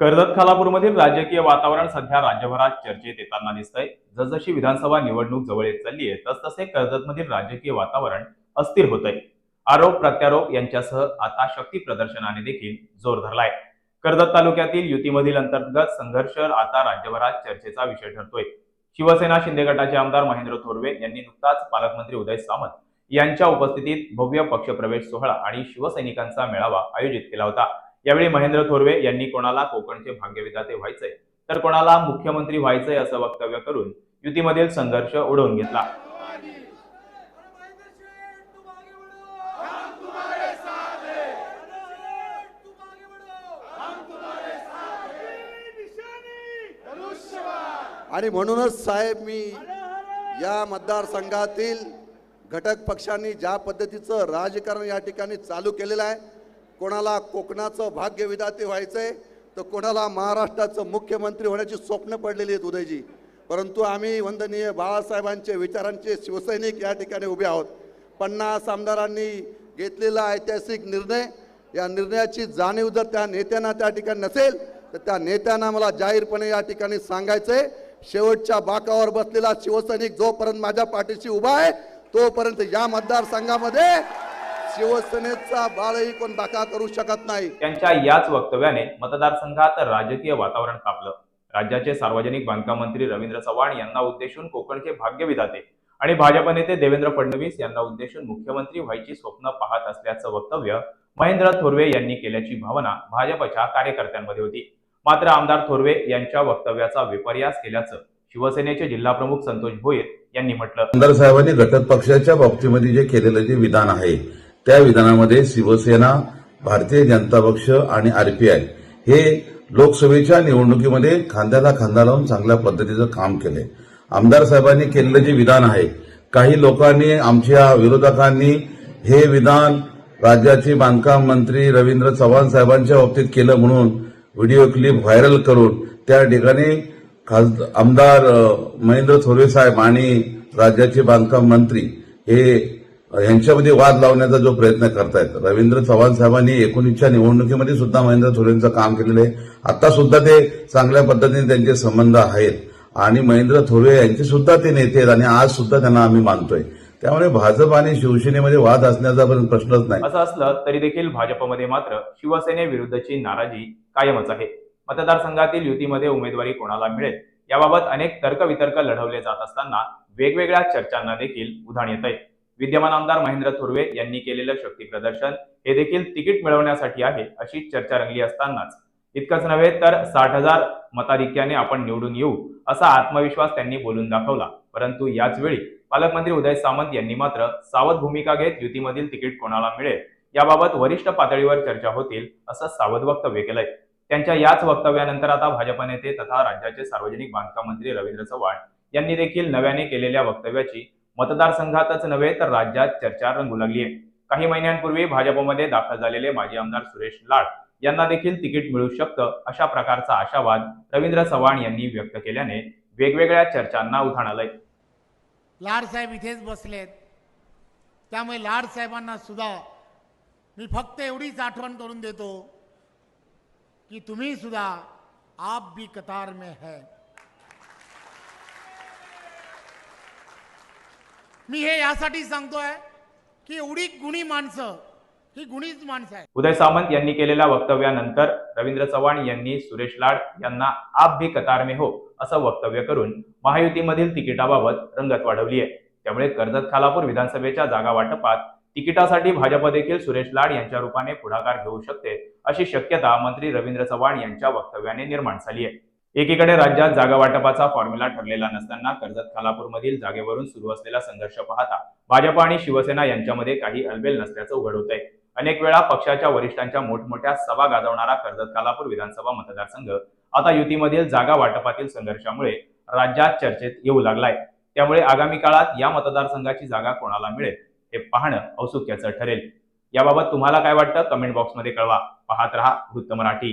कर्जत खालापूरमधील राजकीय वातावरण सध्या राज्यभरात चर्चेत येताना दिसतंय. जसजशी विधानसभा निवडणूक जवळ येत चालली आहे तसतसे कर्जतमधील राजकीय वातावरण अस्थिर होतंय. आरोप प्रत्यारोप यांच्यासह आता शक्ती प्रदर्शनाने देखील जोर धरलाय. कर्जत तालुक्यातील युतीमधील अंतर्गत संघर्ष आता राज्यभरात चर्चेचा विषय ठरतोय. शिवसेना शिंदे गटाचे आमदार महेंद्र थोरवे यांनी नुकताच पालकमंत्री उदय सामंत यांच्या उपस्थितीत भव्य पक्षप्रवेश सोहळा आणि शिवसैनिकांचा मेळावा आयोजित केला होता. यावेळी महेंद्र थोरवे यांनी कोणाला कोकणचे भाग्यविधाते व्हायचंय? तर कोणाला मुख्यमंत्री व्हायचंय असं वक्तव्य करून युतीमधील संघर्ष उडवून घेतला. आणि म्हणूनच साहेब मी या मतदारसंघातील घटक पक्षांनी ज्या पद्धतीचं राजकारण या ठिकाणी चालू केलेलं आहे कोणाला कोकणाचं भाग्य विधाते व्हायचंय तर कोणाला महाराष्ट्राचं मुख्यमंत्री होण्याची स्वप्न पडलेली आहेत उदयजी. परंतु आम्ही वंदनीय बाळासाहेबांचे विचारांचे शिवसैनिक या ठिकाणी उभे आहोत. पन्नास आमदारांनी घेतलेला ऐतिहासिक निर्णय या निर्णयाची जाणीव जर त्या नेत्यांना त्या ठिकाणी नसेल तर त्या नेत्यांना मला जाहीरपणे या ठिकाणी सांगायचंय शेवटच्या बाकावर बसलेला शिवसैनिक जोपर्यंत माझ्या पाठीशी उभा आहे तोपर्यंत या मतदारसंघामध्ये शिवसेनेचा बाळही कोण बाका करू शकत नाही. त्यांच्या याच वक्तव्याने मतदारसंघात राजकीय वातावरण तापलं राज्याचे सार्वजनिक बांधकाम मंत्री रवींद्र चव्हाण यांना उद्देशून कोकणचे भाग्यविधाते आणि भाजप नेते देवेंद्र फडणवीस यांना उद्देशून मुख्यमंत्री व्हायची स्वप्न पाहत असल्याचं वक्तव्य महेंद्र थोरवे यांनी केल्याची भावना भाजपच्या कार्यकर्त्यांमध्ये होती. मात्र आमदार थोरवे यांच्या वक्तव्याचा विपर्यास केल्याचं शिवसेनेचे जिल्हाप्रमुख संतोष भोईर यांनी म्हटलं. आमदार साहेबांनी घटक पक्षाच्या बाबतीमध्ये जे केलेलं जे विधान आहे त्या विधानामध्ये शिवसेना भारतीय जनता पक्ष आणि आरपीआय हे लोकसभेच्या निवडणुकीमध्ये खांद्याला खांदा लावून चांगल्या पद्धतीचं काम केलंय. आमदार साहेबांनी केलेलं जे विधान आहे काही लोकांनी आमच्या विरोधकांनी हे विधान राज्याचे बांधकाम मंत्री रवींद्र चव्हाण साहेबांच्या बाबतीत केलं म्हणून व्हिडिओ क्लिप व्हायरल करून त्या ठिकाणी खास- आमदार महेंद्र थोरवे साहेब आणि राज्याचे बांधकाम मंत्री हे यांच्यामध्ये वाद लावण्याचा जो प्रयत्न करतायत. रवींद्र चव्हाण साहेबांनी एकोणीसच्या निवडणुकीमध्ये सुद्धा महेंद्र थोरेंचं काम केलेलं आहे. आता सुद्धा ते चांगल्या पद्धतीने त्यांचे संबंध आहेत. आणि महेंद्र थोरे यांचे सुद्धा ते नेते आहेत आणि आज सुद्धा त्यांना आम्ही मानतोय. त्यामुळे भाजप आणि शिवसेनेमध्ये वाद असण्याचा पण प्रश्नच नाही. असं असलं तरी देखील भाजपमध्ये मात्र शिवसेनेविरुद्धची नाराजी कायमच आहे. मतदारसंघातील युतीमध्ये उमेदवारी कोणाला मिळेल? याबाबत अनेक तर्कवितर्क लढवले जात असताना वेगवेगळ्या चर्चांना देखील उधाण येत आहे विद्यमान आमदार महेंद्र थोरवे यांनी केलेलं शक्ती प्रदर्शन हे देखील तिकीट मिळवण्यासाठी आहे अशी चर्चा रंगली असतानाच. इतकंच नव्हे तर साठ हजार मताधिक्याने आपण निवडून येऊ असा आत्मविश्वास त्यांनी बोलून दाखवला. परंतु याच वेळी पालकमंत्री उदय सामंत यांनी मात्र सावध भूमिका घेत युतीमधील तिकीट कोणाला मिळेल याबाबत वरिष्ठ पातळीवर चर्चा होतील असं सावध वक्तव्य केलंय. त्यांच्या याच वक्तव्यानंतर आता भाजप नेते तथा राज्याचे सार्वजनिक बांधकाम मंत्री रवींद्र चव्हाण यांनी देखील नव्याने केलेल्या वक्तव्याची मतदारसंघातच नव्हे तर राज्यात चर्चा रंगू लागली आहे काही महिन्यांपूर्वी भाजपमध्ये दाखल झालेले माजी आमदार सुरेश लाड यांना देखील तिकीट मिळू शकतं अशा प्रकारचा आशावाद रवींद्र चव्हाण यांनी व्यक्त केल्याने वेगवेगळ्या चर्चांना उधाण आलंय. लाड साहेब इथेच बसलेत. त्यामुळे लाड साहेबांना सुद्धा मी फक्त एवढीच आठवण करून देतो की तुम्ही सुद्धा आप भी कतार में है. मी हे यासाठी सांगतोय की एवढी गुणी माणसं ही गुणीच माणसं आहे उदय सामंत यांनी केलेल्या वक्तव्यानंतर रवींद्र चव्हाण यांनी सुरेश लाड यांना आप भी कतार में हो असं वक्तव्य करून महायुतीमधील तिकिटाबाबत रंगत वाढवली आहे. त्यामुळे कर्जत खालापूर विधानसभेच्या जागा वाटपात तिकिटासाठी भाजप देखील सुरेश लाड यांच्या रूपाने पुढाकार घेऊ शकते अशी शक्यता मंत्री रवींद्र चव्हाण यांच्या वक्तव्याने निर्माण झाली आहे. एकीकडे राज्यात जागा वाटपाचा फॉर्म्युला ठरलेला नसताना कर्जत खालापूरमधील जागेवरून सुरू असलेला संघर्ष पाहता भाजप आणि शिवसेना यांच्यामध्ये काही अलबेल नसल्याचं उघड होत आहे अनेक वेळा पक्षाच्या वरिष्ठांच्या मोठमोठ्या सभा गाजवणारा कर्जत खालापूर विधानसभा मतदारसंघ आता युतीमधील जागा वाटपातील संघर्षामुळे राज्यात चर्चेत येऊ लागलाय. त्यामुळे आगामी काळात या मतदारसंघाची जागा कोणाला मिळेल हे पाहणं औत्सुक्याचं ठरेल. याबाबत तुम्हाला काय वाटतं? कमेंट बॉक्समध्ये कळवा. पाहत रहा वृत्त मराठी.